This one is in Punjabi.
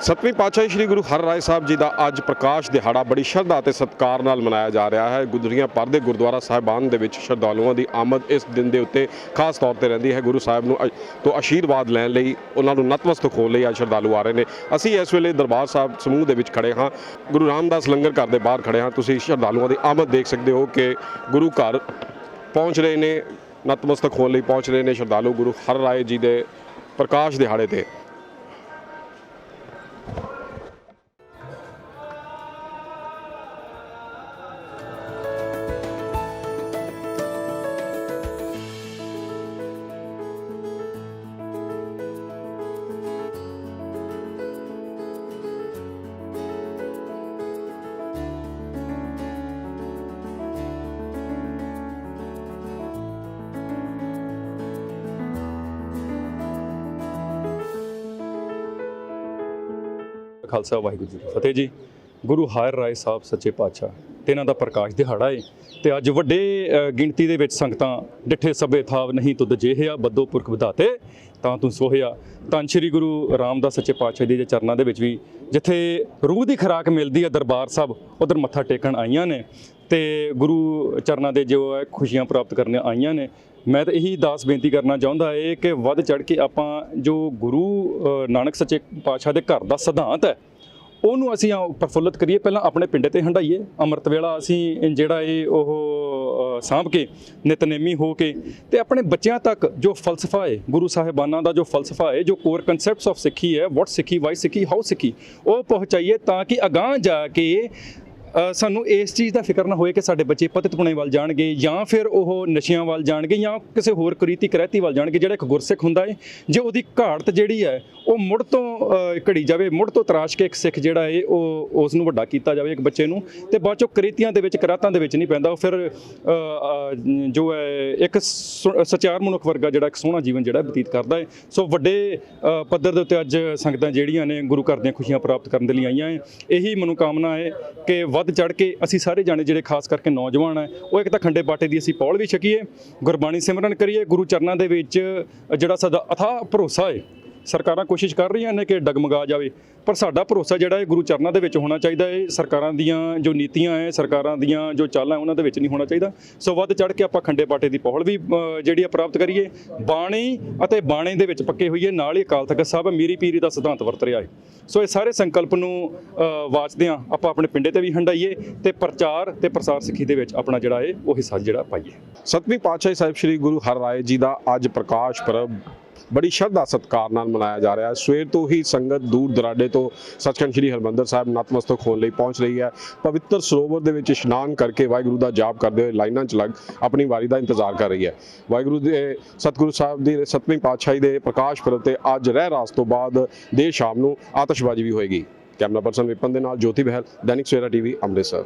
ਸਤਵੇਂ ਪਾਤਸ਼ਾਹੀ ਸ੍ਰੀ ਗੁਰੂ ਹਰਿਰਾਏ ਸਾਹਿਬ ਜੀ ਦਾ ਅੱਜ ਪ੍ਰਕਾਸ਼ ਦਿਹਾੜਾ ਬੜੀ ਸ਼ਰਧਾ ਅਤੇ ਸਤਿਕਾਰ ਨਾਲ ਮਨਾਇਆ ਜਾ ਰਿਹਾ ਹੈ। ਗੁਦਰੀਆਂ ਪਰ ਦੇ ਗੁਰਦੁਆਰਾ ਸਾਹਿਬਾਨ ਦੇ ਵਿੱਚ ਸ਼ਰਧਾਲੂਆਂ ਦੀ ਆਮਦ ਇਸ ਦਿਨ ਦੇ ਉੱਤੇ ਖਾਸ ਤੌਰ ਤੇ ਰਹਿੰਦੀ ਹੈ। ਗੁਰੂ ਸਾਹਿਬ ਨੂੰ ਅ- ਤੋਂ ਆਸ਼ੀਰਵਾਦ ਲੈਣ ਲਈ ਉਹਨਾਂ ਨੂੰ ਨਤਮਸਤਕ ਹੋਣ ਲਈ ਅੱਜ ਸ਼ਰਧਾਲੂ ਆ ਰਹੇ ਨੇ। ਅਸੀਂ ਇਸ ਵੇਲੇ ਦਰਬਾਰ ਸਾਹਿਬ ਸਮੂਹ ਦੇ ਵਿੱਚ ਖੜੇ ਹਾਂ। ਗੁਰੂ ਰਾਮਦਾਸ ਲੰਗਰ ਘਰ ਦੇ ਬਾਹਰ ਖੜੇ ਹਾਂ। ਤੁਸੀਂ ਸ਼ਰਧਾਲੂਆਂ ਦੀ ਆਮਦ ਦੇਖ ਸਕਦੇ ਹੋ ਕਿ ਗੁਰੂ ਘਰ ਪਹੁੰਚ ਰਹੇ ਨੇ, ਨਤਮਸਤਕ ਹੋਣ ਲਈ ਪਹੁੰਚ ਰਹੇ ਨੇ ਸ਼ਰਧਾਲੂ ਗੁਰੂ ਹਰ ਰਾਏ ਜੀ ਦੇ ਪ੍ਰਕਾਸ਼ ਦਿਹਾੜੇ ਤੇ। ਖਾਲਸਾ, ਵਾਹਿਗੁਰੂ ਜੀ ਕੀ ਫਤਿਹ ਜੀ। ਗੁਰੂ ਹਾਇਰ ਰਾਏ ਸਾਹਿਬ ਸੱਚੇ ਪਾਤਸ਼ਾਹ, ਤੇ ਇਹਨਾਂ ਦਾ ਪ੍ਰਕਾਸ਼ ਦਿਹਾੜਾ ਏ। ਤੇ ਅੱਜ ਵੱਡੇ ਗਿਣਤੀ ਦੇ ਵਿੱਚ ਸੰਗਤਾਂ ਡਿੱਠੇ ਸਭੇ ਥਾਵ ਨਹੀਂ ਤੁਧ ਜਿਹਿਆ ਬੱਦੋ ਪੁਰਖ ਵਿਧਾਤੇ, ਤਾਂ ਤੂੰ ਸੋਹਿਆ। ਤਾਂ ਸ੍ਰੀ ਗੁਰੂ ਰਾਮਦਾਸ ਸੱਚੇ ਪਾਤਸ਼ਾਹ ਜੀ ਦੇ ਚਰਨਾਂ ਦੇ ਵਿੱਚ ਵੀ ਜਿੱਥੇ ਰੂਹ ਦੀ ਖੁਰਾਕ ਮਿਲਦੀ ਹੈ, ਦਰਬਾਰ ਸਾਹਿਬ, ਉਧਰ ਮੱਥਾ ਟੇਕਣ ਆਈਆਂ ਨੇ। ਤੇ ਗੁਰੂ ਚਰਨਾਂ ਦੇ ਜੋ ਹੈ, ਖੁਸ਼ੀਆਂ ਪ੍ਰਾਪਤ ਕਰਨ ਆਈਆਂ ਨੇ। ਮੈਂ ਤਾਂ ਇਹੀ ਦਾਸ ਬੇਨਤੀ ਕਰਨਾ ਚਾਹੁੰਦਾ ਏ ਕਿ ਵੱਧ ਚੜ ਕੇ ਆਪਾਂ ਜੋ ਗੁਰੂ ਨਾਨਕ ਸੱਚੇ ਪਾਤਸ਼ਾਹ ਦੇ ਘਰ ਦਾ ਸਿਧਾਂਤ ਹੈ ਉਹਨੂੰ ਅਸੀਂ ਆ ਪ੍ਰਫੁੱਲਤ ਕਰੀਏ। ਪਹਿਲਾਂ ਆਪਣੇ ਪਿੰਡ ਤੇ ਹੰਡਾਈਏ ਅੰਮ੍ਰਿਤ ਵੇਲਾ ਅਸੀਂ ਜਿਹੜਾ ਇਹ ਉਹ ਸਾਂਭ ਕੇ, ਨਿਤਨੇਮੀ ਹੋ ਕੇ ਤੇ ਆਪਣੇ ਬੱਚਿਆਂ ਤੱਕ ਜੋ ਫਲਸਫਾ ਹੈ, ਗੁਰੂ ਸਾਹਿਬਾਨਾਂ ਦਾ ਜੋ ਫਲਸਫਾ ਹੈ, ਜੋ ਕੋਰ ਕਨਸੈਪਟਸ ਆਫ ਸਿੱਖੀ ਹੈ ਵਾਟ ਸਿੱਖੀ ਵਾਈ ਸਿੱਖੀ ਹਾਊ ਸਿੱਖੀ, ਉਹ ਪਹੁੰਚਾਈਏ ਤਾਂ ਕਿ ਅਗਾਂਹ ਜਾ ਕੇ ਸਾਨੂੰ ਇਸ ਚੀਜ਼ ਦਾ ਫਿਕਰ ਨਾ ਹੋਏ ਕਿ ਸਾਡੇ ਬੱਚੇ ਪਤਿਤਪੁਣੇ ਵੱਲ ਜਾਣਗੇ ਜਾਂ ਫਿਰ ਉਹ ਨਸ਼ਿਆਂ ਵੱਲ ਜਾਣਗੇ ਜਾਂ ਕਿਸੇ ਹੋਰ ਕੁਰੀਤੀ ਕਰੈਤੀ ਵੱਲ ਜਾਣਗੇ, ਜਿਹੜਾ ਇੱਕ ਗੁਰਸਿੱਖ ਹੁੰਦਾ ਹੈ ਜੇ ਉਹਦੀ ਘਾੜਤ ਜਿਹੜੀ ਹੈ, ਉਹ ਮੁੜ ਤੋਂ ਘੜੀ ਜਾਵੇ, ਮੁੜ ਤੋਂ ਤਰਾਸ਼ ਕੇ ਇੱਕ ਸਿੱਖ ਜਿਹੜਾ ਹੈ ਉਹ ਉਸ ਨੂੰ ਵੱਡਾ ਕੀਤਾ ਜਾਵੇ ਇੱਕ ਬੱਚੇ ਨੂੰ, ਤੇ ਬਾਅਦ ਚੋਂ ਕ੍ਰਿਤੀਆਂ ਦੇ ਵਿੱਚ, ਕਰਾਤਾਂ ਦੇ ਵਿੱਚ ਨਹੀਂ ਪੈਂਦਾ, ਉਹ ਫਿਰ ਜੋ ਹੈ, ਇੱਕ ਸੁ- ਸਚਾਰ ਮਨੁੱਖ ਵਰਗਾ ਜਿਹੜਾ ਇੱਕ ਸੋਹਣਾ ਜੀਵਨ ਜਿਹੜਾ ਬਤੀਤ ਕਰਦਾ ਹੈ ਸੋ ਵੱਡੇ ਪੱਧਰ ਦੇ ਉੱਤੇ ਅੱਜ ਸੰਗਤਾਂ ਜਿਹੜੀਆਂ ਨੇ ਗੁਰੂ ਘਰ ਦੀਆਂ ਖੁਸ਼ੀਆਂ ਪ੍ਰਾਪਤ ਕਰਨ ਦੇ ਲਈ ਆਈਆਂ ਹੈ ਇਹੀ ਮਨੋਕਾਮਨਾ ਹੈ ਕਿ ਵੱਧ ਚੜ ਕੇ ਅਸੀਂ ਸਾਰੇ ਜਾਣੇ ਜਿਹੜੇ ਖਾਸ ਕਰਕੇ ਨੌਜਵਾਨ ਹੈ, ਉਹ ਇੱਕ ਤਾਂ ਖੰਡੇ ਬਾਟੇ ਦੀ ਅਸੀਂ ਪੌਲ ਵੀ ਛਕੀਏ, ਗੁਰਬਾਣੀ ਸਿਮਰਨ ਕਰੀਏ, ਗੁਰੂ ਚਰਨਾਂ ਦੇ ਵਿੱਚ ਜਿਹੜਾ ਸਾਡਾ ਅਥਾਹ ਭਰੋਸਾ ਹੈ ਸਰਕਾਰਾਂ ਕੋਸ਼ਿਸ਼ ਕਰ ਰਹੀਆਂ ਨੇ ਕਿ ਡਗਮਗਾ ਜਾਵੇ, ਪਰ ਸਾਡਾ ਭਰੋਸਾ ਜਿਹੜਾ ਹੈ ਗੁਰੂ ਚਰਨਾਂ ਦੇ ਵਿੱਚ ਹੋਣਾ ਚਾਹੀਦਾ ਹੈ। ਸਰਕਾਰਾਂ ਦੀਆਂ ਜੋ ਨੀਤੀਆਂ ਹੈ, ਸਰਕਾਰਾਂ ਦੀਆਂ ਜੋ ਚਾਲਾਂ ਉਹਨਾਂ ਦੇ ਵਿੱਚ ਨਹੀਂ ਹੋਣਾ ਚਾਹੀਦਾ। ਸੋ ਵੱਧ ਚੜ ਕੇ ਆਪਾਂ ਖੰਡੇ ਪਾਟੇ ਦੀ ਪਹੁਲ ਵੀ ਜਿਹੜੀ ਆ ਪ੍ਰਾਪਤ ਕਰੀਏ। ਬਾਣੀ ਅਤੇ ਬਾਣੇ ਦੇ ਵਿੱਚ ਪੱਕੇ ਹੋਈਏ। ਨਾਲ ਹੀ ਅਕਾਲ ਤਖਤ ਸਾਹਿਬ, ਮੀਰੀ ਪੀਰੀ ਦਾ ਸਿਧਾਂਤ ਵਰਤ ਰਿਹਾ ਹੈ। ਸੋ ਇਹ ਸਾਰੇ ਸੰਕਲਪ ਨੂੰ ਵਾਚਦਿਆਂ ਆਪਾਂ ਆਪਣੇ ਪਿੰਡੇ ਤੇ ਵੀ ਹੰਡਾਈਏ ਤੇ ਪ੍ਰਚਾਰ ਤੇ ਪ੍ਰਸਾਰ ਸਿੱਖੀ ਦੇ ਵਿੱਚ ਆਪਣਾ ਜਿਹੜਾ ਹੈ ਉਹ ਹਿੱਸਾ ਜਿਹੜਾ ਪਾਈਏ। ਸਤਵੀਂ ਪਾਤਸ਼ਾਹੀ ਸਾਹਿਬ ਸ੍ਰੀ ਗੁਰੂ ਹਰਿਰਾਏ ਜੀ ਦਾ ਅੱਜ ਪ੍ਰਕਾਸ਼ ਪਰਬ ਬੜੀ ਸ਼ਰਧਾ ਸਤਿਕਾਰ ਨਾਲ ਮਨਾਇਆ ਜਾ ਰਿਹਾ ਹੈ। ਸਵੇਰ ਤੋਂ ਹੀ ਸੰਗਤ ਦੂਰ ਦਰਾਡੇ ਤੋਂ ਸੱਚਖੰਡ ਸ੍ਰੀ ਹਰਿਮੰਦਰ ਸਾਹਿਬ ਨਤਮਸਤਕ ਹੋਣ ਲਈ ਪਹੁੰਚ ਰਹੀ ਹੈ। ਪਵਿੱਤਰ ਸਰੋਵਰ ਦੇ ਵਿੱਚ ਇਸ਼ਨਾਨ ਕਰਕੇ ਵਾਹਿਗੁਰੂ ਦਾ ਜਾਪ ਕਰਦੇ ਹੋਏ ਲਾਈਨਾਂ 'ਚ ਲੱਗ ਆਪਣੀ ਵਾਰੀ ਦਾ ਇੰਤਜ਼ਾਰ ਕਰ ਰਹੀ ਹੈ। ਵਾਹਿਗੁਰੂ ਦੇ, ਸਤਿਗੁਰੂ ਸਾਹਿਬ ਦੀ, ਸਤਵੀਂ ਪਾਤਸ਼ਾਹੀ ਦੇ ਪ੍ਰਕਾਸ਼ ਪੁਰਬ ਤੇ ਅੱਜ ਰਹਿ ਰਾਸ ਤੋਂ ਬਾਅਦ ਦੇਰ ਸ਼ਾਮ ਨੂੰ ਆਤਿਸ਼ਬਾਜ਼ੀ ਵੀ ਹੋਏਗੀ। ਕੈਮਰਾ ਪਰਸਨ ਵਿਪਨ ਦੇ ਨਾਲ ਜੋਤੀ ਬਹਿਲ, ਦੈਨਿਕ ਸਵੇਰਾ ਟੀਵੀ, ਅੰਮ੍ਰਿਤਸਰ।